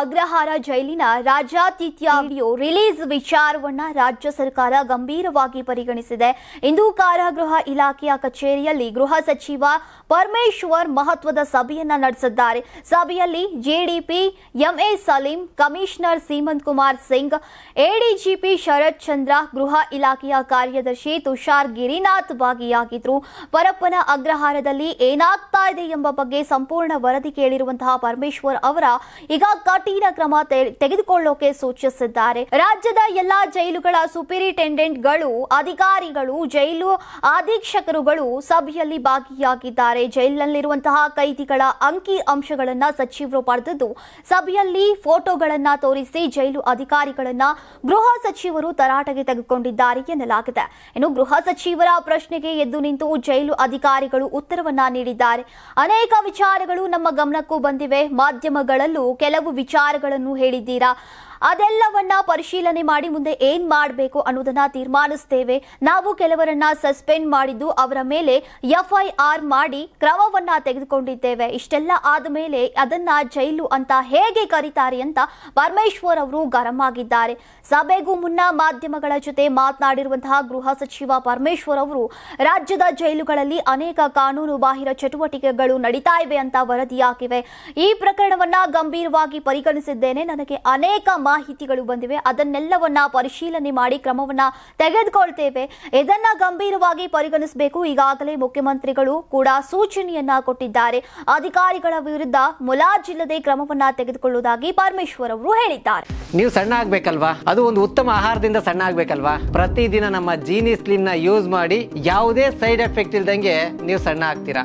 ಅಗ್ರಹಾರ ಜೈಲಿನ ರಾಜ್ಯಾತಿಥ್ಯ video release ವಿಚಾರವನ್ನ ರಾಜ್ಯ ಸರ್ಕಾರ ಗಂಭೀರವಾಗಿ ಪರಿಗಣಿಸಿದೆ. ಇಂದು ಕಾರಾಗೃಹ ಇಲಾಖೆಯ ಕಚೇರಿಯಲ್ಲಿ ಗೃಹ ಸಚಿವ ಪರಮೇಶ್ವರ್ ಮಹತ್ವದ ಸಭೆಯನ್ನ ನಡೆಸಿದ್ದಾರೆ. ಸಭೆಯಲ್ಲಿ GDP, M A Saleem, commissioner Seemanth Kumar Singh, ADGP Sharath Chandra, ಗೃಹ ಇಲಾಖೆಯ ಕಾರ್ಯದರ್ಶಿ ತುಷಾರ್ ಗಿರಿನಾಥ್ ಭಾಗಿಯಾಗಿದ್ರು. ಪರಪ್ಪನ ಅಗ್ರಹಾರದಲ್ಲಿ ಏನಾಗ್ತಾ ಇದೆ ಎಂಬ ಬಗ್ಗೆ ಸಂಪೂರ್ಣ ವರದಿ ಕೇಳಿರುವಂತಹ ಪರಮೇಶ್ವರ್ ಅವರ ಈಗ ಕಠಿಣ ಕ್ರಮ ತೆಗೆದುಕೊಳ್ಳೋಕೆ ಸೂಚಿಸಿದ್ದಾರೆ. ರಾಜ್ಯದ ಎಲ್ಲಾ ಜೈಲುಗಳ ಸುಪರಿಟೆಂಡೆಂಟ್ಗಳು, ಅಧಿಕಾರಿಗಳು, ಜೈಲು ಅಧೀಕ್ಷಕರುಗಳು ಸಭೆಯಲ್ಲಿ ಭಾಗಿಯಾಗಿದ್ದಾರೆ. ಜೈಲಿನಲ್ಲಿರುವಂತಹ ಕೈದಿಗಳ ಅಂಕಿ ಅಂಶಗಳನ್ನ ಸಚಿವರು ಪಡೆದಿದ್ದು, ಸಭೆಯಲ್ಲಿ ಫೋಟೋಗಳನ್ನ ತೋರಿಸಿ ಜೈಲು ಅಧಿಕಾರಿಗಳನ್ನ ಗೃಹ ಸಚಿವರು ತರಾಟೆಗೆ ತೆಗೆದುಕೊಂಡಿದ್ದಾರೆ ಎನ್ನಲಾಗಿದೆ. ಇನ್ನು ಗೃಹ ಸಚಿವರ ಪ್ರಶ್ನೆಗೆ ಎದ್ದು ನಿಂತು ಜೈಲು ಅಧಿಕಾರಿಗಳು ಉತ್ತರವನ್ನ ನೀಡಿದ್ದಾರೆ. ಅನೇಕ ವಿಚಾರಗಳು ನಮ್ಮ ಗಮನಕ್ಕೂ ಬಂದಿವೆ. ಮಾಧ್ಯಮಗಳಲ್ಲೂ ಕೆಲವು ವಿಚಾರಗಳನ್ನು ಹೇಳಿದ್ದೀರಾ? ಅದೆಲ್ಲವನ್ನ ಪರಿಶೀಲನೆ ಮಾಡಿ ಮುಂದೆ ಏನ್ ಮಾಡಬೇಕು ಅನ್ನೋದನ್ನ ತೀರ್ಮಾನಿಸ್ತೇವೆ. ನಾವು ಕೆಲವರನ್ನ ಸಸ್ಪೆಂಡ್ ಮಾಡಿದ್ದು ಅವರ ಮೇಲೆ ಎಫ್ಐಆರ್ ಮಾಡಿ ಕ್ರಮವನ್ನ ತೆಗೆದುಕೊಂಡಿದ್ದೇವೆ. ಇಷ್ಟೆಲ್ಲ ಆದ ಮೇಲೆ ಅದನ್ನ ಜೈಲು ಅಂತ ಹೇಗೆ ಕರೀತಾರೆ ಅಂತ ಪರಮೇಶ್ವರ್ ಅವರು ಗರಂ ಆಗಿದ್ದಾರೆ. ಸಭೆಗೂ ಮುನ್ನ ಮಾಧ್ಯಮಗಳ ಜೊತೆ ಮಾತನಾಡಿರುವಂತಹ ಗೃಹ ಸಚಿವ ಪರಮೇಶ್ವರ್ ಅವರು, ರಾಜ್ಯದ ಜೈಲುಗಳಲ್ಲಿ ಅನೇಕ ಕಾನೂನು ಬಾಹಿರ ಚಟುವಟಿಕೆಗಳು ನಡೀತಾ ಇವೆ ಅಂತ ವರದಿಯಾಗಿವೆ ಈ ಪ್ರಕರಣವನ್ನ ಗಂಭೀರವಾಗಿ ಪರಿಗಣಿಸಿದ್ದೇನೆ. ನನಗೆ ಅನೇಕ ಮಾಹಿತಿಗಳು ಬಂದಿವೆ. ಅದನ್ನೆಲ್ಲವನ್ನ ಪರಿಶೀಲನೆ ಮಾಡಿ ಕ್ರಮವನ್ನ ತೆಗೆದುಕೊಳ್ತೇವೆ. ಇದನ್ನ ಗಂಭೀರವಾಗಿ ಪರಿಗಣಿಸಬೇಕು. ಈಗಾಗಲೇ ಮುಖ್ಯಮಂತ್ರಿಗಳು ಕೂಡ ಸೂಚನೆಯನ್ನ ಕೊಟ್ಟಿದ್ದಾರೆ. ಅಧಿಕಾರಿಗಳ ವಿರುದ್ಧ ಮುಲಾಜಿಲ್ಲದೆ ಕ್ರಮವನ್ನ ತೆಗೆದುಕೊಳ್ಳುವುದಾಗಿ ಪರಮೇಶ್ವರ್ ಅವರು ಹೇಳಿದ್ದಾರೆ. ನೀವು ಸಣ್ಣ ಆಗ್ಬೇಕಲ್ವಾ? ಅದು ಒಂದು ಉತ್ತಮ ಆಹಾರದಿಂದ ಸಣ್ಣ ಆಗ್ಬೇಕಲ್ವಾ? ಪ್ರತಿದಿನ ನಮ್ಮ ಜೀನಿ ಸ್ಲಿಮ್ನ ಯೂಸ್ ಮಾಡಿ ಯಾವುದೇ ಸೈಡ್ ಎಫೆಕ್ಟ್ ಇಲ್ದಂಗೆ ನೀವು ಸಣ್ಣ ಆಗ್ತೀರಾ?